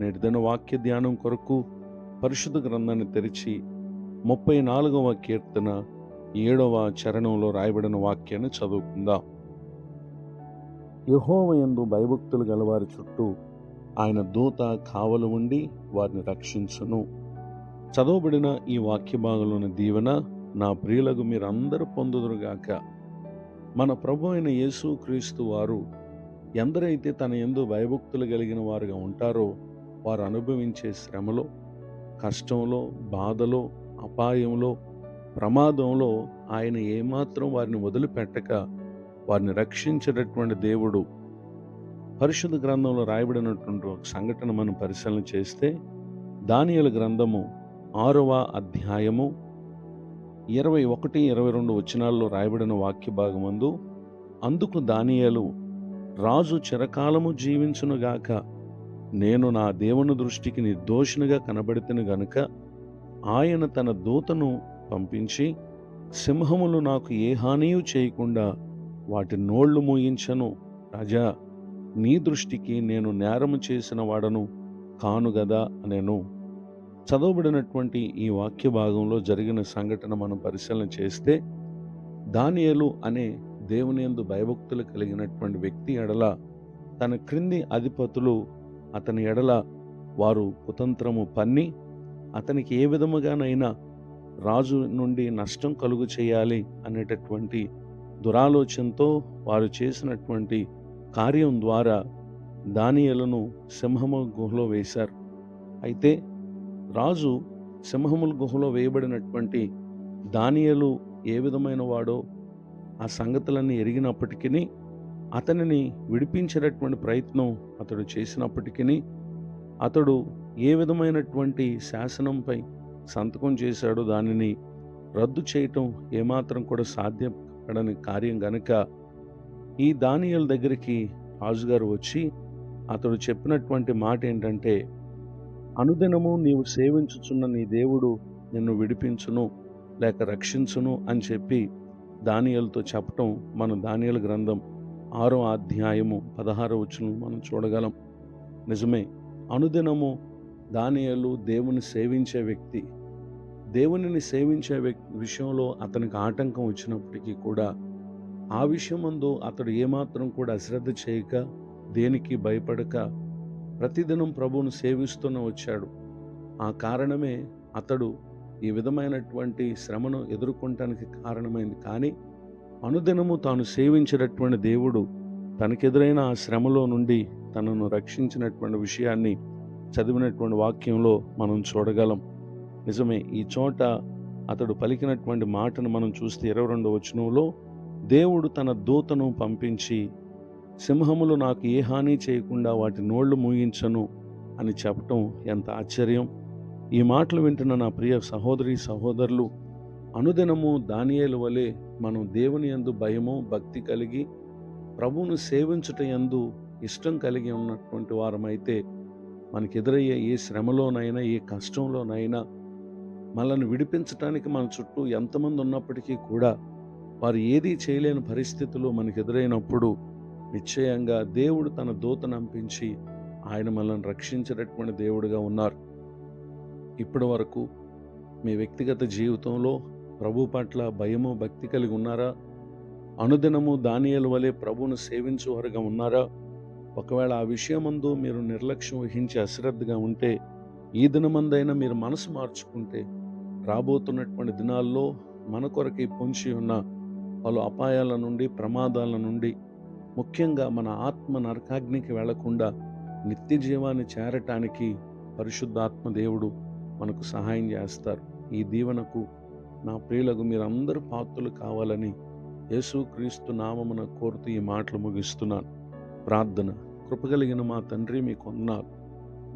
నేటి దిన వాక్య ధ్యానం కొరకు పరిశుద్ధ గ్రంథాన్ని తెరిచి ముప్పై నాలుగవ కీర్తన ఏడవ చరణంలో రాయబడిన వాక్యాన్ని చదువుకుందాం. యహోవయందు భయభక్తులు గలవారి చుట్టూ ఆయన దూత కావలు ఉండి వారిని రక్షించును. చదవబడిన ఈ వాక్య భాగంలోని దీవెన నా ప్రియులకు మీరందరూ పొందుదురుగాక. మన ప్రభు అయిన యేసు క్రీస్తు వారు ఎందరైతే తన ఎందు భయభక్తులు కలిగిన వారుగా ఉంటారో వారు అనుభవించే శ్రమలో కష్టంలో బాధలో అపాయంలో ప్రమాదంలో ఆయన ఏమాత్రం వారిని వదిలిపెట్టక వారిని రక్షించేటటువంటి దేవుడు పరిశుద్ధ గ్రంథంలో రాయబడినటువంటి ఒక సంఘటన మనం పరిశీలన చేస్తే దానియల గ్రంథము ఆరవ అధ్యాయము ఇరవై ఒకటి ఇరవై రెండు వచనాల్లో రాయబడిన వాక్య భాగమందు అందుకు దానియలు రాజు చిరకాలము జీవించునుగాక నేను నా దేవుని దృష్టికి నిర్దోషినిగా కనబడితేను గనుక ఆయన తన దూతను పంపించి సింహములు నాకు ఏ హానియు చేయకుండా వాటి నోళ్ళు మూయించను. రాజా నీ దృష్టికి నేను నేరము చేసిన వాడను కాను గదా అనేను. చదవబడినటువంటి ఈ వాక్య భాగంలో జరిగిన సంఘటన మనం పరిశీలన చేస్తే దానియలు అనే దేవునియందు భయభక్తులు కలిగినటువంటి వ్యక్తి ఎడల తన క్రింది అధిపతులు అతని ఎడల వారు కుతంత్రము పన్ని అతనికి ఏ విధముగానైనా రాజు నుండి నష్టం కలుగు చేయాలి అనేటటువంటి దురాలోచనతో వారు చేసినటువంటి కార్యం ద్వారా దానియలను సింహము గుహలో వేశారు. అయితే రాజు సింహముల గుహలో వేయబడినటువంటి దానియలు ఏ విధమైన వాడో ఆ సంగతులన్నీ ఎరిగినప్పటికీ అతనిని విడిపించేటటువంటి ప్రయత్నం అతడు చేసినప్పటికీ అతడు ఏ విధమైనటువంటి శాసనంపై సంతకం చేశాడో దానిని రద్దు చేయటం ఏమాత్రం కూడా సాధ్యపడని కార్యం గనుక ఈ దానియల దగ్గరికి రాజుగారు వచ్చి అతడు చెప్పినటువంటి మాట ఏంటంటే అనుదినము నీవు సేవించుచున్న నీ దేవుడు నిన్ను విడిపించును లేక రక్షించును అని చెప్పి దానియలతో చెప్పటం మన దానియల గ్రంథం. ఆరో అధ్యాయము పదహారో వచ్చును మనం చూడగలం. నిజమే అనుదినము దానియలు దేవుని సేవించే వ్యక్తి దేవునిని సేవించే వ్యక్తి విషయంలో అతనికి ఆటంకం వచ్చినప్పటికీ కూడా ఆ విషయమందు అతడు ఏమాత్రం కూడా అశ్రద్ధ చేయక దేనికి భయపడక ప్రతిదినం ప్రభువును సేవిస్తూనే వచ్చాడు. ఆ కారణమే అతడు ఈ విధమైనటువంటి శ్రమను ఎదుర్కొనటానికి కారణమైంది. కానీ అనుదినము తాను సేవించినటువంటి దేవుడు తనకెదురైన ఆ శ్రమలో నుండి తనను రక్షించినటువంటి విషయాన్ని చదివినటువంటి వాక్యంలో మనం చూడగలం. నిజమే ఈ చోట అతడు పలికినటువంటి మాటను మనం చూస్తే ఇరవై రెండవ వచనంలో దేవుడు తన దూతను పంపించి సింహములు నాకు ఏ హాని చేయకుండా వాటి నోళ్ళు మూయించను అని చెప్పటం ఎంత ఆశ్చర్యం. ఈ మాటలు వింటున్న నా ప్రియ సహోదరి సహోదరులు అనుదినము దానియేలు వలె మనం దేవుని యందు భయము భక్తి కలిగి ప్రభువును సేవించుట యందు ఇష్టం కలిగి ఉన్నటువంటి వారమైతే మనకి ఎదురయ్యే ఏ శ్రమలోనైనా ఏ కష్టంలోనైనా మనల్ని విడిపించటానికి మన చుట్టూ ఎంతమంది ఉన్నప్పటికీ కూడా వారు ఏదీ చేయలేని పరిస్థితులు మనకు ఎదురైనప్పుడు నిశ్చయంగా దేవుడు తన దూతను పంపించి ఆయన మనల్ని రక్షించేటటువంటి దేవుడుగా ఉన్నారు. ఇప్పటి వరకు మీ వ్యక్తిగత జీవితంలో ప్రభు పట్ల భయము భక్తి కలిగి ఉన్నారా? అనుదినము దానియల వలె ప్రభువును సేవించువారుగా ఉన్నారా? ఒకవేళ ఆ విషయమందు మీరు నిర్లక్ష్యం వహించి అశ్రద్ధగా ఉంటే ఈ దినమందైనా మీరు మనసు మార్చుకుంటే రాబోతున్నటువంటి దినాల్లో మన కొరకి పొంచి ఉన్న పలు అపాయాల నుండి ప్రమాదాల నుండి ముఖ్యంగా మన ఆత్మ నరకాగ్నికి వెళ్ళకుండా నిత్య జీవాన్ని చేరటానికి పరిశుద్ధాత్మ దేవుడు మనకు సహాయం చేస్తారు. ఈ దీవెనకు నా ప్రియులకు మీరందరూ పాత్రలు కావాలని యేసుక్రీస్తు నామమున కోరుతూ ఈ మాటలు ముగిస్తున్నాను. ప్రార్థన కృపగలిగిన మా తండ్రి మీకు వందనాలు.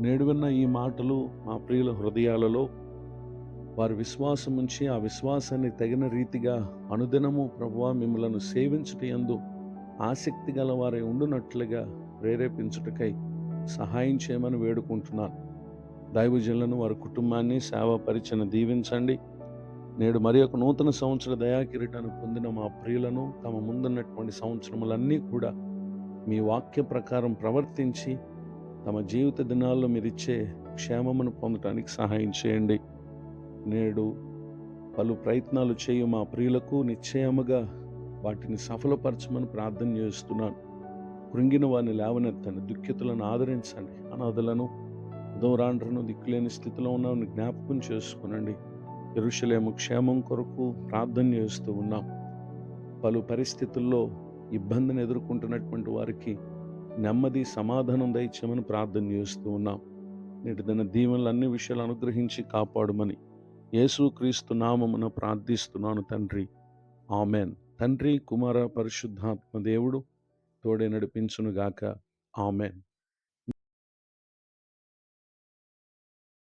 నేడు విన్న ఈ మాటలు మా ప్రియుల హృదయాలలో వారి విశ్వాసం ఉంచి ఆ విశ్వాసాన్ని తగిన రీతిగా అనుదినము ప్రభువ మిమ్మలను సేవించుటయందు ఆసక్తి గల వారై ఉండునట్లుగా ప్రేరేపించుటకై సహాయం చేయమని వేడుకుంటున్నాను. దైవజనులను వారి కుటుంబాన్ని సేవ పరిచన దీవించండి. నేడు మరి ఒక నూతన సంవత్సర దయాకిరీటాన్ని పొందిన మా ప్రియులను తమ ముందున్నటువంటి సంవత్సరములన్నీ కూడా మీ వాక్య ప్రకారం ప్రవర్తించి తమ జీవిత దినాల్లో మీరు ఇచ్చే క్షేమమును పొందటానికి సహాయం చేయండి. నేడు పలు ప్రయత్నాలు చేయు మా ప్రియులకు నిశ్చయముగా వాటిని సఫలపరచమని ప్రార్థన చేస్తున్నాను. కృంగిన వారిని లేవనెత్తండి దుఃఖితులను ఆదరించండి అనాథలను దూరాండ్రను దిక్కులేని స్థితిలో ఉన్న జ్ఞాపకం చేసుకునండి. ఎరుషలేము క్షేమం కొరకు ప్రార్థన చేస్తూ ఉన్నాం. పలు పరిస్థితుల్లో ఇబ్బందిని ఎదుర్కొంటున్నటువంటి వారికి నెమ్మది సమాధానం దయచేయమని ప్రార్థన చేస్తూ ఉన్నాం. నేటి తన దీవెనలు అన్ని విషయాలు అనుగ్రహించి కాపాడమని యేసుక్రీస్తు నామమున ప్రార్థిస్తున్నాను తండ్రి. ఆమెన్. తండ్రి కుమార పరిశుద్ధాత్మ దేవుడు తోడే నడిపించునుగాక. ఆమెన్.